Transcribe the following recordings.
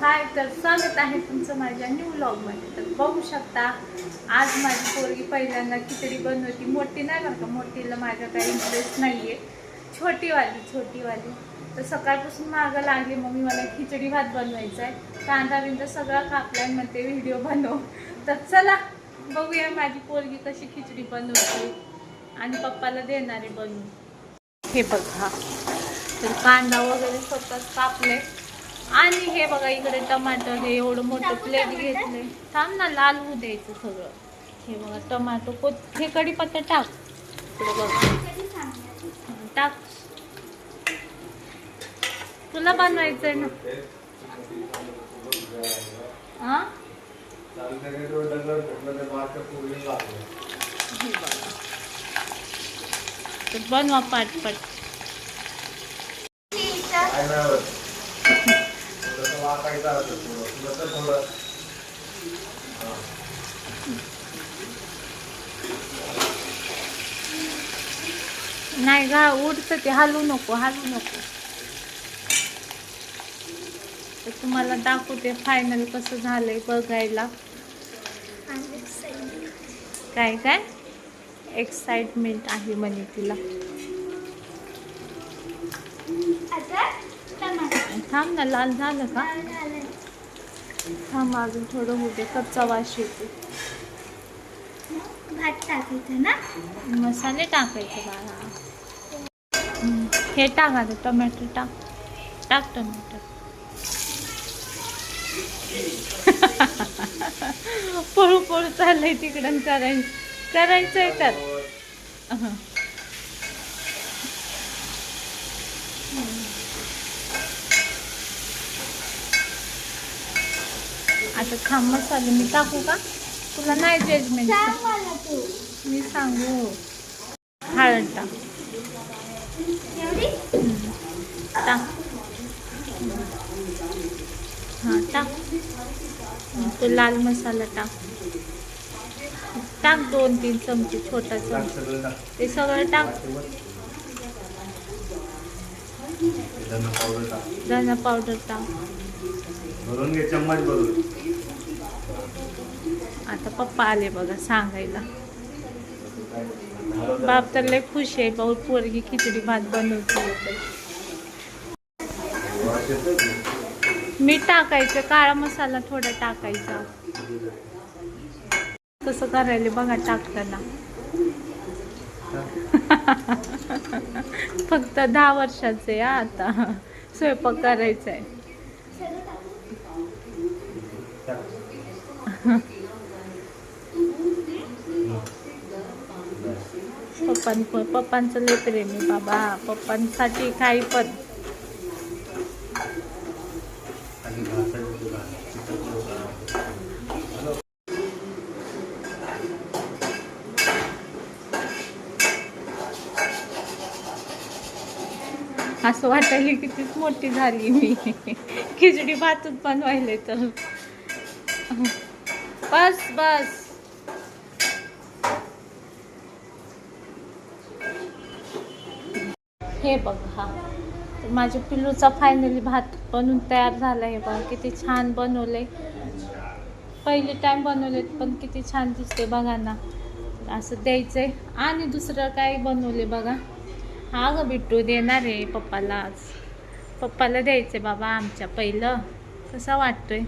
हाय तर स्वागत आहे तुमचं माझ्या न्यू ब्लॉगमध्ये तर बघू शकता आज माझी पोरगी पहिल्यांदा खिचडी बनवती. मोठी नाही बरं का मोठीला माझ्या काही इंटरेस्ट नाही आहे छोटीवाली छोटीवाली. तर सकाळपासून मागं लागली मम्मी मला खिचडी भात बनवायचा आहे कांदा बिंदा सगळं कापलाय म्हणते व्हिडिओ बनव. तर चला बघूया माझी पोरगी कशी खिचडी बनवते आणि पप्पाला देणार आहे बनवून. हे बघा. तर कांदा वगैरे स्वतःच कापले आणि हे बघा इकडे टमाटर हे एवढं मोठं प्लेट घेतले थांब ना लाल होऊ द्यायचं सगळं. हे बघा टमाटो को हे कढीपत्ता टाक. टाक. तुला बनवायचंय ना. हा? पाठ बघा. बनवा पाटपट. नाही गा उडतं ते. हलू नको हलू नको. तर तुम्हाला दाखवते फायनल कसं झालंय बघायला. काय काय? एक्साइटमेंट आहे म्हणे तिला. थांब ना. लाल झालं का? थांब अजून थोडं होते. कच्चा वास येतो. भात टाकायचं ना? मसाले टाकायचे बाळा. हे टाक आता टोमॅटो टाक. टाक टोमॅटो. पळू पळू चाललंय तिकडं करायचं करायचंय तर. आता खांब मसाले मी टाकू का? तुला नाही जजमेंट सांग मला तू. मी सांगू. हळद टाक. टाक. हां टाक. तो लाल मसाला टाक. टाक दोन तीन चमचे छोटा चमचा. ते सगळं टाक. धना पावडर टाक. भरून घे चम्मच भरून. आता पप्पा आले बघा सांगायला. बाप तर लय खुश आहे भाऊ पोरगी खिचडी भात बनवते. मीठ टाकायचं काळा मसाला थोडा टाकायचा. कसं करायला बघा टाकताना. फक्त दहा वर्षाचे आहे आता. स्वयंपाक करायचा आहे पप्पां पप्पांचं लय प्रेम आहे बाबा. पप्पांसाठी काही पण. असं वाटायला कितीच मोठी झाली मी. खिचडी भातच बनवायले तर बस बस. हे बघ हा. तर माझ्या पिल्लूचा फायनली भात बनून तयार झाला हे बघा किती छान बनवले पहिले टाइम बनवले पण किती छान दिसते बघा ना असं द्यायचंय. आणि दुसरं काय बनवले बघा. हा ग बिट्टू देणार आहे पप्पाला आज. पप्पाला द्यायचंय बाबा आमच्या पहिलं. कसा वाटतोय?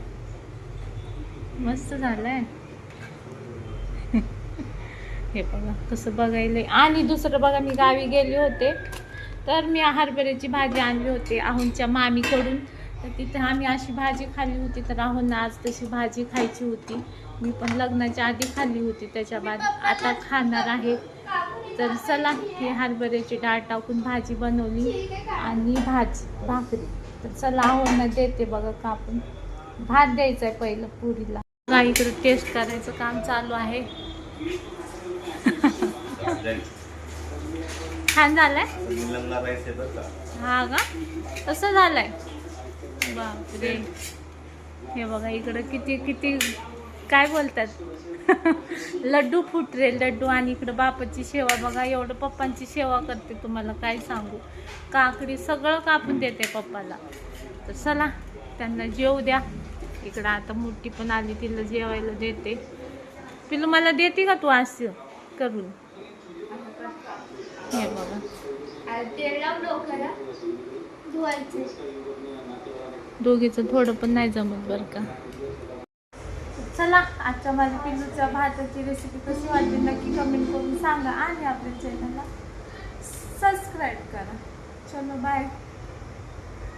मस्त झालंय. हे बघा कसं बघायला आणि दुसरं बघा मी गावी गेले होते. तर मी हरभऱ्याची भाजी आणली होती आहुंच्या मामीकडून. तर तिथे आम्ही अशी भाजी खाल्ली होती तर राहून आज तशी भाजी खायची होती. मी पण लग्नाच्या आधी खाल्ली होती त्याच्या बाद आता खाणार आहे. तर चला ही हरभऱ्याची डाळ टाकून भाजी बनवली आणि भाजी भाकरी. तर चला आहोंना देते बघा कापून. भात द्यायचा आहे पहिलं पुरीला. इकडे टेस्ट करायचं काम चालू आहे. छान झालंय. आहे का हा का? कसं झालंय. बापरे. हे बघा इकडं किती किती काय बोलतात? लड्डू फुटरे लड्डू आणि इकडं बापाची सेवा बघा एवढं पप्पांची सेवा करते तुम्हाला काय सांगू? काकडी सगळं कापून देते पप्पाला. तर चला त्यांना जेव द्या. इकडं आता मोठी पण आली तिला जेवायला देते. पिलू मला देते का तू असं करून हे बघा तेल लाव डोक्याला धुवायचं. दोघीचं थोडं पण नाही जमत बरं का. चला आजच्या माझ्या पिल्लूच्या भाताची रेसिपी कशी वाटली नक्की कमेंट करून सांगा आणि आपल्या चॅनलला सबस्क्राईब करा. चलो बाय